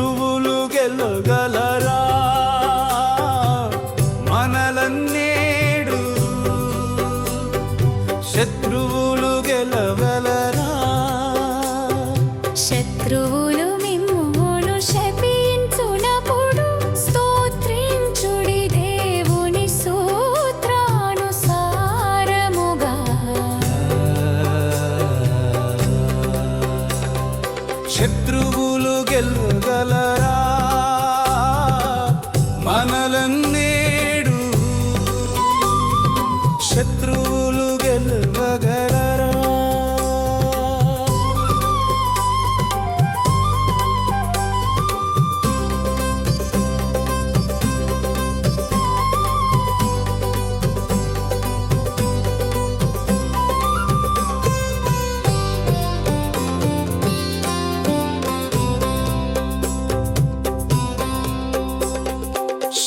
గురువులు గెలగలరా మనలన్నేడు శత్రువులు గెలగలరా శత్రువు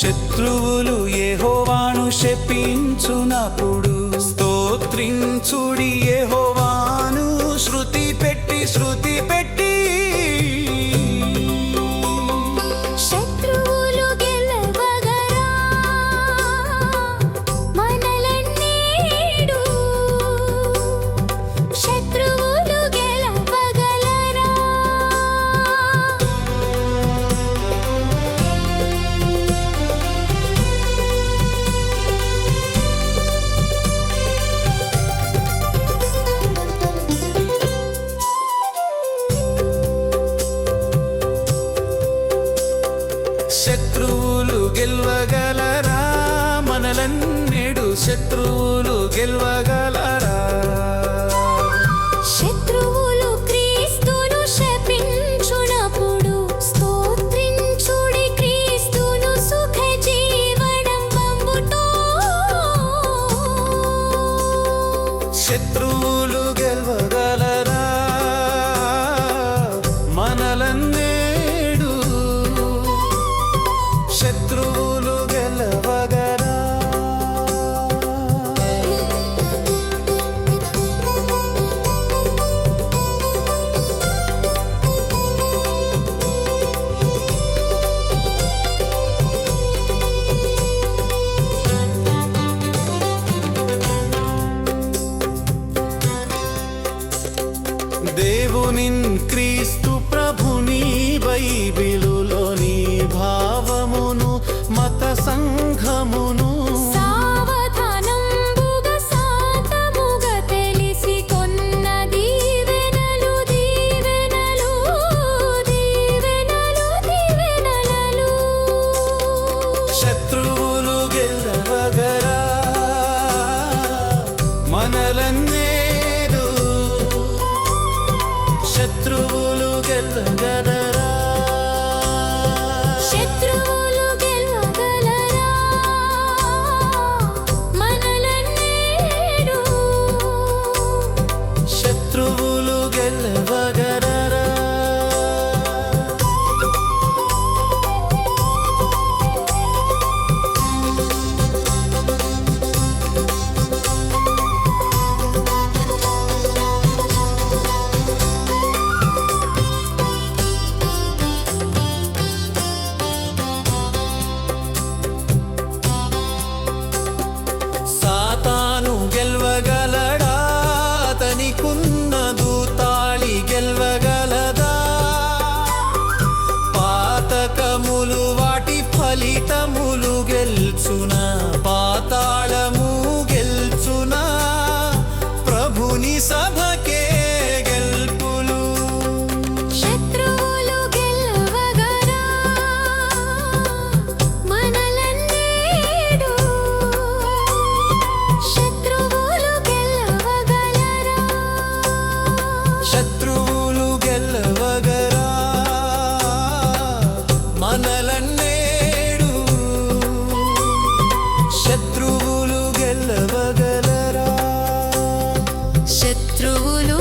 శత్రువులు ఏహోవాను శపించునప్పుడు స్తోత్రించుడి ఏహోవా ఆటలన్నీడు శత్రువులు గెలవగలరా? శత్రువులు క్రీస్తును శపించునప్పుడు స్తోత్రించుడి క్రీస్తును సుఖ జీవనం పంపుతో శత్రువులు గెలవగలరా? നിൻ శత్రువులు గెలగనరు some శత్రువులు